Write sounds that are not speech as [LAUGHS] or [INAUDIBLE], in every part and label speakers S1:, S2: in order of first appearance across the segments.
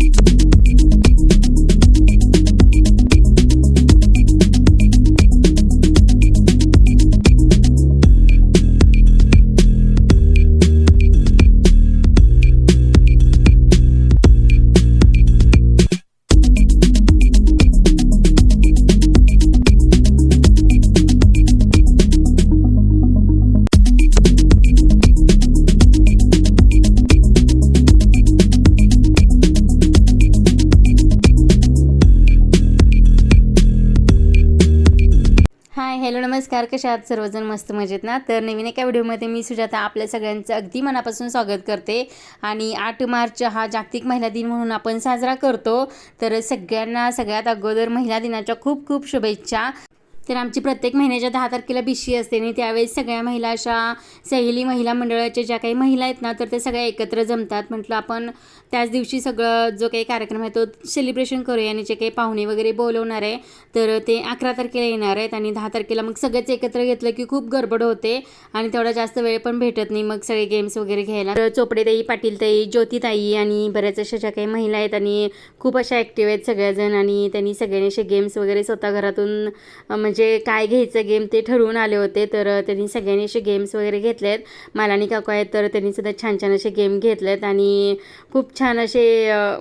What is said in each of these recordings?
S1: ¡Gracias! Hi hello नमस्कार. कशा आहात? सर्वजण मस्त मजेत ना? तर नवीन एका व्हिडिओमध्ये मी सुजाता आपल्या सगळ्यांचं अगदी मनापासून स्वागत करते. आणि आठ मार्च हा जागतिक महिला दिन म्हणून आपण साजरा करतो. तर सगळ्यांना सगळ्यात अगोदर महिला दिनाच्या खूप खूप शुभेच्छा. तर आमची प्रत्येक महिन्याच्या दहा तारखेला बिशी असते आणि त्यावेळेस सगळ्या महिला अशा सहेली महिला मंडळाच्या ज्या काही महिला आहेत ना तर त्या सगळ्या एकत्र जमतात. म्हटलं आपण त्याच दिवशी सगळं जो काही कार्यक्रम आहे तो सेलिब्रेशन करूया आणि जे काही पाहुणे वगैरे बोलवणार आहे तर ते अकरा तारखेला येणार आहेत आणि दहा तारखेला मग सगळेच एकत्र घेतलं की खूप गडबड होते आणि तेवढा जास्त वेळ पण भेटत नाही. मग सगळे गेम्स वगैरे घ्यायला. तर चोपडेताई पाटीलताई ज्योतिताई आणि बऱ्याच अशा ज्या काही महिला आहेत आणि खूप अशा ॲक्टिव्ह आहेत सगळ्याजण आणि त्यांनी सगळ्यांनी असे गेम्स वगैरे स्वतः घरातून म्हणजे काय घ्यायचं गेम ते ठरवून आले होते तर त्यांनी सगळ्यांनी असे गेम्स वगैरे घेतले आहेत मालानी काकू आहेत तर त्यांनी सुद्धा छान छान असे गेम घेतले आहेत आणि खूप छान असे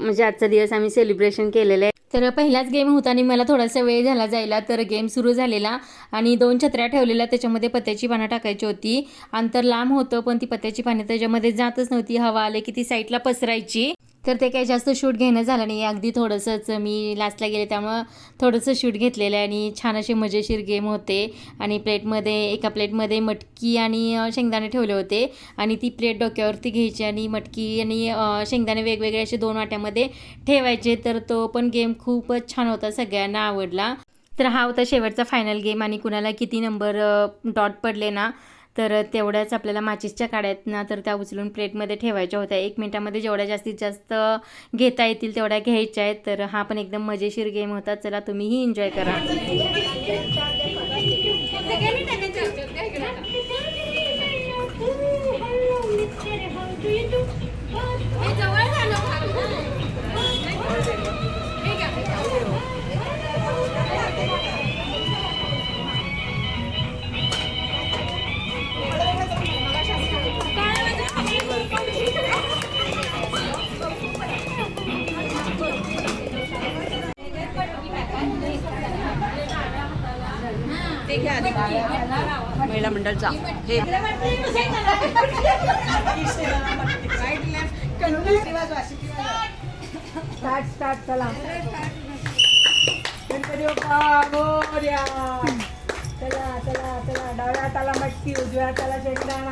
S1: म्हणजे आजचा दिवस आम्ही सेलिब्रेशन केलेलं आहे. तर पहिलाच गेम होता आणि मला थोडासा वेळ झाला जायला तर गेम सुरू झालेला. आणि दोन छत्र्या ठेवलेल्या त्याच्यामध्ये पत्त्याची पानं टाकायची होती. अंतर लांब होतं पण ती पत्त्याची पानं त्याच्यामध्ये जातच नव्हती. हवा आले की ती साईडला पसरायची. तर ते काही जास्त शूट घेणं झालं नाही. अगदी थोडंसंच मी लास्टला गेले त्यामुळं थोडंसं शूट घेतलेलं आहे आणि छान असे मजेशीर गेम होते. आणि प्लेटमध्ये एका प्लेटमध्ये मटकी आणि शेंगदाणे ठेवले होते. आणि ती प्लेट डोक्यावरती घ्यायची आणि मटकी आणि शेंगदाणे वेगवेगळे असे दोन वाट्यामध्ये ठेवायचे. तर तो पण गेम खूपच छान होता सगळ्यांना आवडला. तर हा होता शेवटचा फायनल गेम आणि कुणाला किती नंबर डॉट पडले ना तर तेवढ्याच आपल्याला माचीसच्या काड्या आहेत ना तर त्या उचलून प्लेटमध्ये ठेवायच्या होत्या. एक मिनटामध्ये जेवढ्या जास्तीत जास्त घेता येतील तेवढ्या घ्यायच्या आहेत. तर हा पण एकदम मजेशीर गेम होता. चला तुम्हीही एन्जॉय करा.
S2: महिला मंडळचा. हे.
S3: स्टार्ट स्टार्ट चला. गणपती बाप्पा चला चला चला. डाव्या हाताला मटकी उजव्या हाताला शेंगदाणा.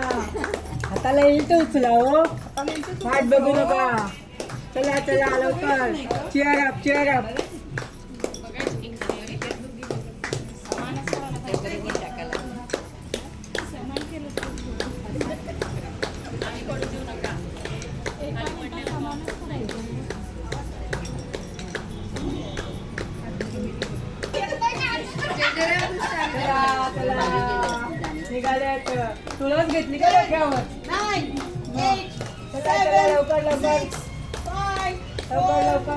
S3: हाताला इलट उचला हो. हात बघू नका. चला चला लवकर. चेअर अप चेअर अप निघाल्यात. तुलाच घेतली का डोक्यावर? चला लवकर लवकर. लवकर लवकर.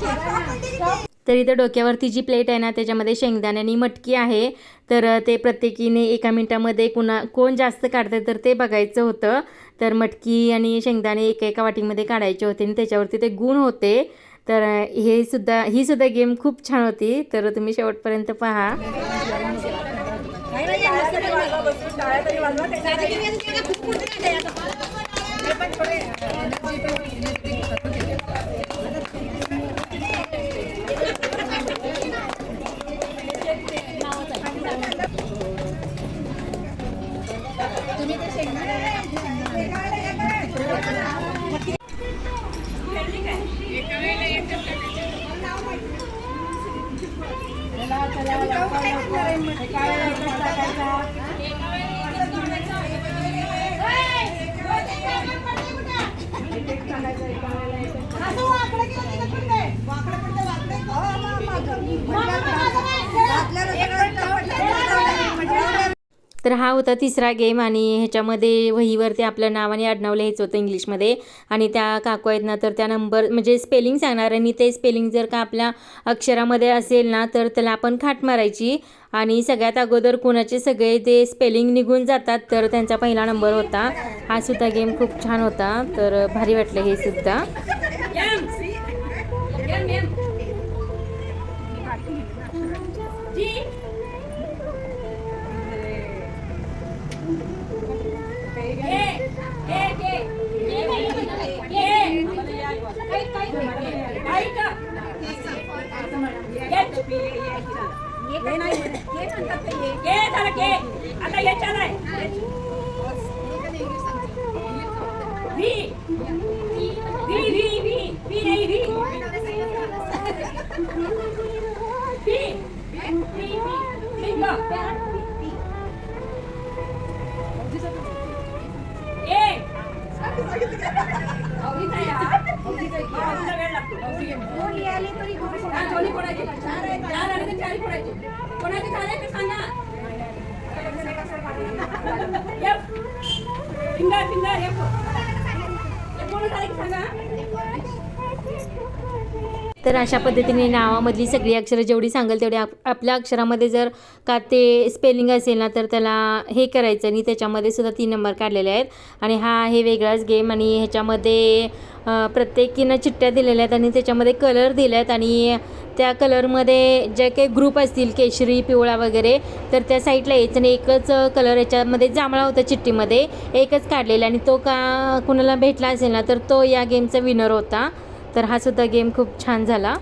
S3: चला, चला.
S1: तर इथं डोक्यावरती जी प्लेट आहे ना त्याच्यामध्ये शेंगदाणे आणि मटकी आहे. तर ते प्रत्येकीने एका मिनटामध्ये कुणा कोण जास्त काढतं तर ते बघायचं होतं. तर मटकी आणि शेंगदाणे एका एका वाटीमध्ये काढायचे होते आणि त्याच्यावरती ते गुण होते. तर हे सुद्धा ही सुद्धा गेम खूप छान होती. तर तुम्ही शेवटपर्यंत पहा.
S3: तर
S1: हा होता तिसरा गेम आणि ह्याच्यामध्ये वहीवरती आपलं नाव आणि आडनाव लिहायचं होतं इंग्लिशमध्ये. आणि त्या काकू आहेत ना तर त्या नंबर म्हणजे स्पेलिंग सांगणार. आणि ते स्पेलिंग जर का आपल्या अक्षरामध्ये असेल ना तर त्याला आपण खाट मारायची. आणि सगळ्यात अगोदर कुणाचे सगळे ते स्पेलिंग निघून जातात तर त्यांचा पहिला नंबर होता. हा सुद्धा गेम खूप छान होता. तर भारी वाटलं हे सुद्धा.
S2: Finger finger F. F कोण झाले की सांगा
S1: तर अशा पद्धतीने नावामधली सगळी अक्षरं जेवढी सांगेल तेवढी आप आपल्या अक्षरामध्ये जर का ते स्पेलिंग असेल ना तर त्याला हे करायचं आणि त्याच्यामध्ये सुद्धा तीन नंबर काढलेले आहेत. आणि हा आहे वेगळाच गेम आणि ह्याच्यामध्ये प्रत्येकीनं चिठ्ठ्या दिलेल्या आहेत आणि त्याच्यामध्ये कलर दिले आहेत आणि त्या कलरमध्ये जे काही ग्रुप असतील केशरी पिवळा वगैरे तर त्या साईडला यायचं आणि एकच कलर याच्यामध्ये जांभळा होता चिठ्ठीमध्ये एकच काढलेला आणि तो का कुणाला भेटला असेल ना तर तो या गेमचा विनर होता. तर हा सुद्धा गेम खूप छान झाला.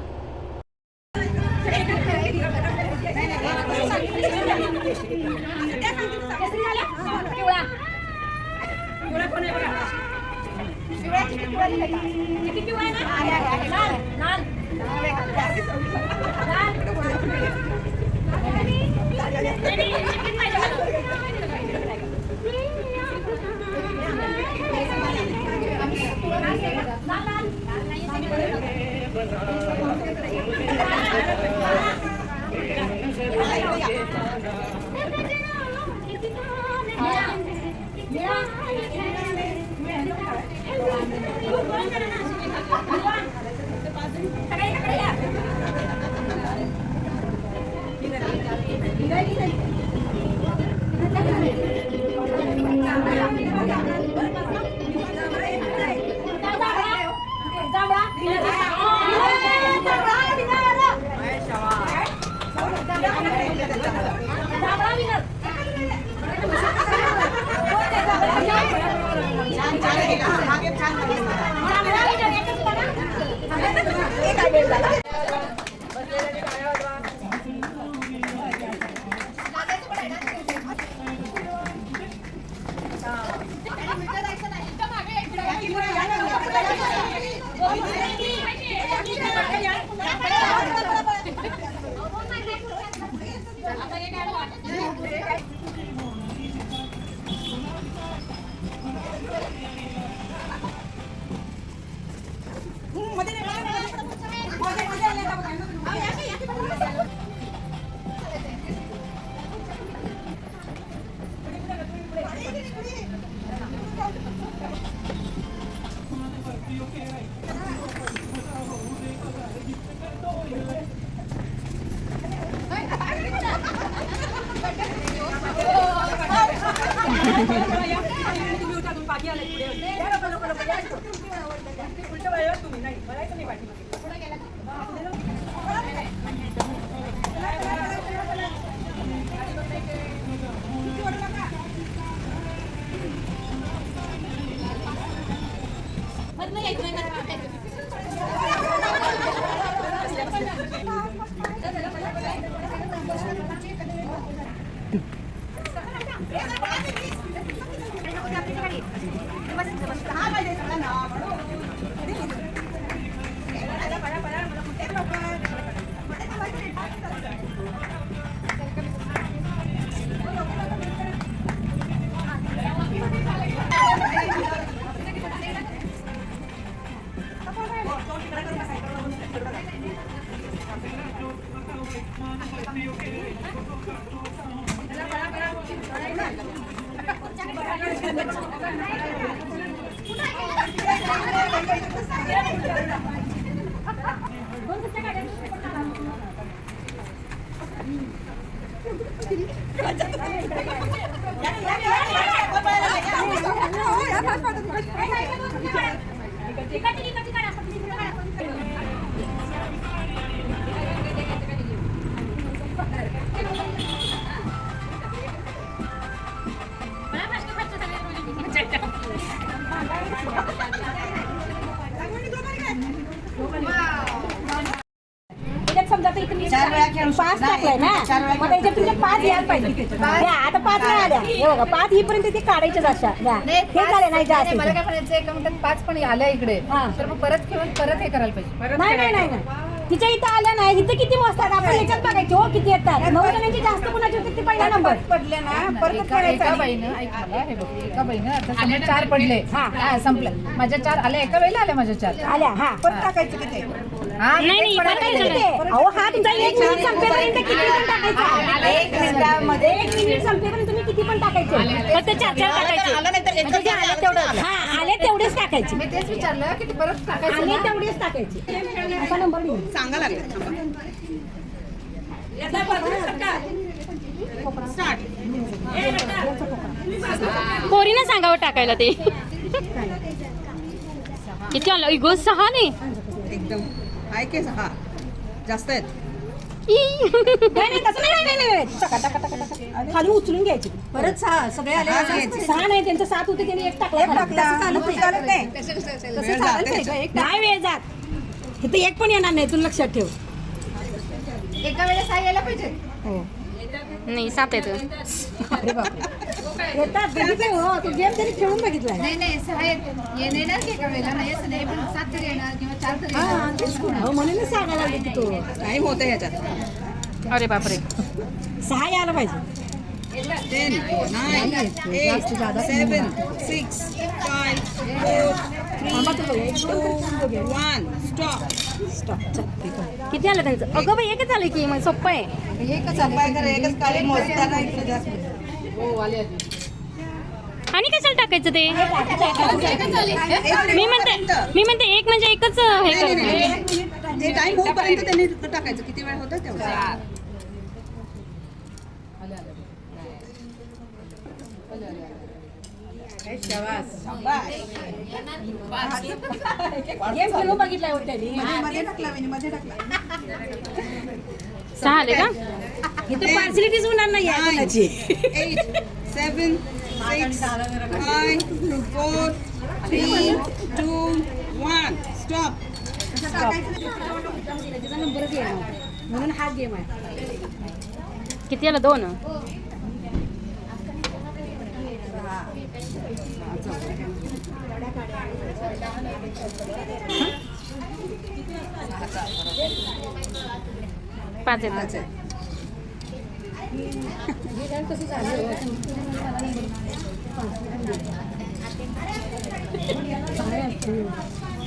S2: Yeah. Okay, can I मग त्याच्यात पाच यायला पाहिजे. द्या, आता पाच नाही आल्या. हे बघा पाच ही पर्यंत ते काढायचे अशा द्या. हे झाले नाही जास्त
S4: मला काय म्हणायचं एका मिनिटात पाच पण आल्या इकडे.
S2: हा.
S4: तर मग परत घेऊन परत हे करायला पाहिजे.
S2: नाही नाही नाही नाही. तिच्या इथं आल्या नाही. इथं किती असतात आपण याच्यात बघायचे हो किती येतात. नऊ जणांची जास्त कुणाची होती ते पहिला नंबर. पडले ना
S4: एका एका बाईनं ऐक मला. हे बघ एका बाईनं आता समजा चार पडले. हा संपलं. माझ्या चार आल्या. एका वेळेला आल्या माझ्या चार.
S2: आल्या हा.
S4: परत टाकायचं किती? हा
S1: नाही?
S2: अहो हा तुमचा एक मिनिट संपेपर्यंत किती पण टाकायचा. एक मिनिटामध्ये एक मिनिट संपेपर्यंत तुम्ही किती पण टाकायचे.
S1: फक्त चार चार टाकायचे.
S2: म्हणजे जे आले तेवढं. हा आले तेवढेच टाकायचे.
S4: मी तेच विचारलं की ते परत टाकायचं
S2: आले
S4: ना?
S2: तेवढेच टाकायचे. असा नंबर लिहून
S5: सांगा लागले.
S1: पोरीनं सांगावं टाकायला ते. किती आलं इगो सहा नाही?
S5: एकदम. आहे की हा. जास्त आहेत.
S1: ई.
S2: नाही नाही तसं नाही नाही नाही नाही. टका टका टका टका खाली उचलून घ्यायची. परत सहा सगळे आले.
S5: हा.
S2: सहा नाही त्यांचं सात होते त्यांनी एक टाकला. चालत नाही.
S5: वेळ जाते.
S2: नाही. वेळ जात. इथं एक पण येणार नाही तू लक्षात ठेव.
S4: एका वेळेला सहा यायला पाहिजे
S1: नाही सात येतं
S4: अरे बापरे.
S2: येतात बघितलं हो तू गेम तरी खेळून बघितलाय.
S4: नाही नाही सहा येत- ये- येणार की एका वेळेला नाही असं नाही पण सात तरी येणार किंवा चार तरी
S2: हा, तेच. हो, सांगायला लागले तो.
S5: टाइम होतं ह्याच्यात
S1: अरे बापरे.
S2: सहा यायला पाहिजे.
S5: Ten nine eight seven six five four
S1: किती आलं त्यांचं? अगं बाई एकच आलं की मग सोप्पं आहे.
S4: एकच
S1: आणि कशाला टाकायचं ते? मी म्हणते मी म्हणते एक म्हणजे एकच हे
S5: टाकायचं. किती वेळ होता तेवढा?
S2: गेम खेळून बघितलाय त्यांनी
S5: मध्ये टाकला विनी मध्ये टाकला
S1: सहा आले का?
S2: इथं पार्सलिटीच होणार नाही आहे कोणाची.
S5: Eight seven six five four three two one stop
S2: म्हणून हा गेम आहे.
S1: किती आलं? दोन? पाच येतात.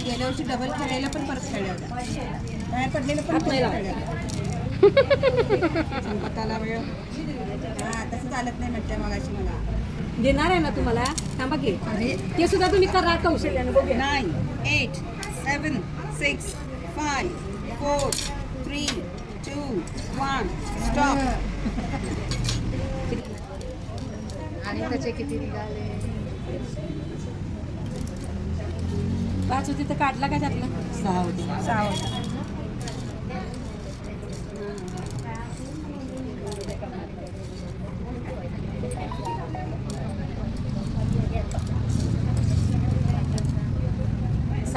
S5: गेल्या वर्षी डबल खेळायला पण परत खेळल्या होत्या बाहेर पडलेलं पण. संपताला [LAUGHS] वेळ. हा तसं चालत नाही म्हणते मगाशी मला.
S2: देणार आहे ना तुम्हाला? थांबा की. ते सुद्धा तुम्ही करा कौशल्यानं बघूया.
S5: Nine eight seven six five four three two one stop
S4: आणि त्याचे किती निघाले?
S2: पाच होती तर काढला का त्यातला
S5: सहा होते.
S2: सहा होता.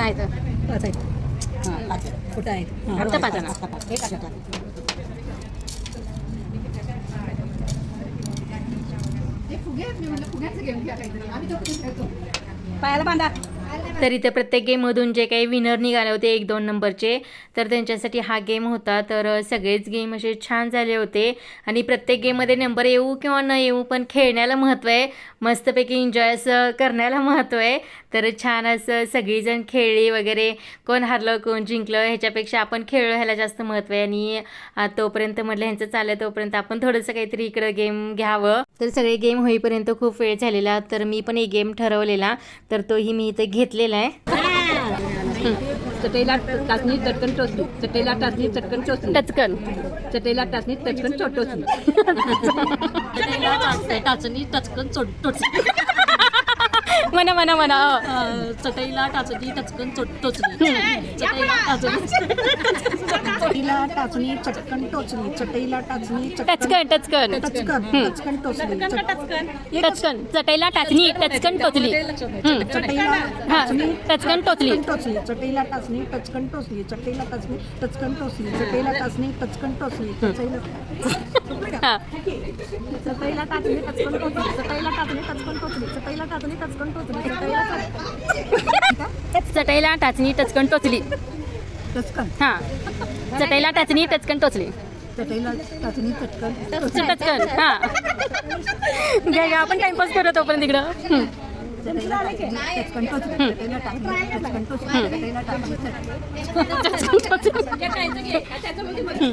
S2: पाच आहेत
S5: हां पाच.
S2: कुठं आहेत हा.
S1: पाच.
S5: आता पाच. एक आता पाच.
S4: हे फुगे आहेत मी म्हणलं फुग्याचं गेम घ्या काहीतरी आम्ही तो खेळतो
S2: पायाला बांधा
S1: तर इथे प्रत्येक गेममधून जे काही विनर निघाले होते एक दोन नंबरचे तर त्यांच्यासाठी हा गेम होता. तर सगळेच गेम असे छान झाले होते. आणि प्रत्येक गेममध्ये नंबर येऊ किंवा न येऊ पण खेळण्याला महत्त्व आहे. मस्तपैकी एन्जॉय असं करण्याला महत्त्व आहे. तर छान असं सगळीजण खेळली वगैरे. कोण हारलं कोण जिंकलं ह्याच्यापेक्षा आपण खेळलो ह्याला जास्त महत्त्व आहे. आणि तोपर्यंत म्हटलं ह्यांचं चाललं तोपर्यंत आपण थोडंसं काहीतरी इकडं गेम घ्यावं. तर सगळे गेम होईपर्यंत खूप वेळ झालेला. तर मी पण एक गेम ठरवलेला. तर तोही मी इथे घेतलेला आहे.
S6: चटईला टाचणी चटकन टोचली चटईला टाचणी चटकन टोचली
S1: टचकन.
S6: चटईला टाचणी चटकन टोचली [LAUGHS]
S7: टाचणी टचकन चोट टोचली
S1: म्हणा म्हणा म्हणा.
S7: चटईला टाचणी टचकन चोट टोचली. चटईला टाचणी [LAUGHS]
S2: टाचणी चटकन टोचली. चटईला टाचणी
S1: टचकन टचकन.
S2: चटकन टचकन टोचली.
S1: टचकन चटईला टाचणी टचकन टोचली. हा टचकन टोचली.
S2: टोचली. चटईला टाचणी टचकन टोचली. चटईला टाचणी टचकन टोचली. चटईला टाचणी टचकन टोचली. चटईला
S1: हा.
S2: चटईला टाचणी टचकन टोचली चटईला टाचणी टचकन टोचली चटईला टाचणी टचकन टोचली चटईला
S1: चटईला टाचणी टचकन टोचली.
S2: टचकन
S1: हा. चटईला टाचणी टचकन टोचली.
S2: चटईला टाचणी चटकन
S1: टचकन हा. घ्या घ्या आपण टाइमपास करत तोपर्यंत तिकडं हम्म.
S2: चटईला टाचणी टचकन टोचली. चटईला टाचणी टचकन टोचली. चटईला टाचणी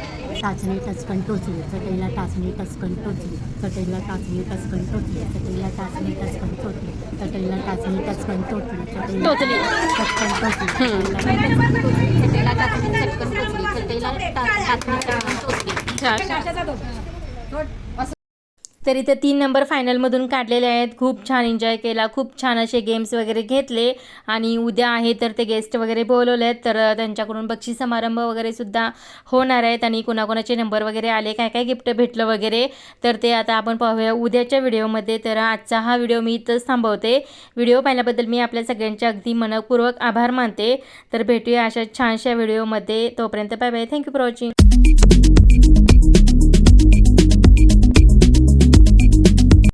S2: टाचणी टचकन टोचली चटईला टाचणी चटईला टाचणी
S1: छान छान त्याने तुम्ही म्हणला ना
S2: टाचणी टचकन टोचली चटईला टाचणी टचकन टोचली चटईला टाचणी टचकन टोचली चटईला टाचणी टचकन टोचली चटईला टाचणी टचकन टोचली. चटईला
S1: टोचली
S2: टचकन टोचली
S1: तर इथे तीन नंबर फायनलमधून काढलेले आहेत. खूप छान एन्जॉय केला. खूप छान असे गेम्स वगैरे घेतले. आणि उद्या आहे तर ते गेस्ट वगैरे बोलवले आहेत तर त्यांच्याकडून बक्षीस समारंभ वगैरे सुद्धा होणार आहेत. आणि कोणाकोणाचे नंबर वगैरे आले काय काय गिफ्ट भेटलं वगैरे तर ते आता आपण पाहूया उद्याच्या व्हिडिओमध्ये तर आजचा हा व्हिडिओ मी इथंच थांबवते. व्हिडिओ पाहिल्याबद्दल मी आपल्या सगळ्यांचे अगदी मनपूर्वक आभार मानते. तर भेटूया अशा छानशा व्हिडिओमध्ये तोपर्यंत bye bye thank you for watching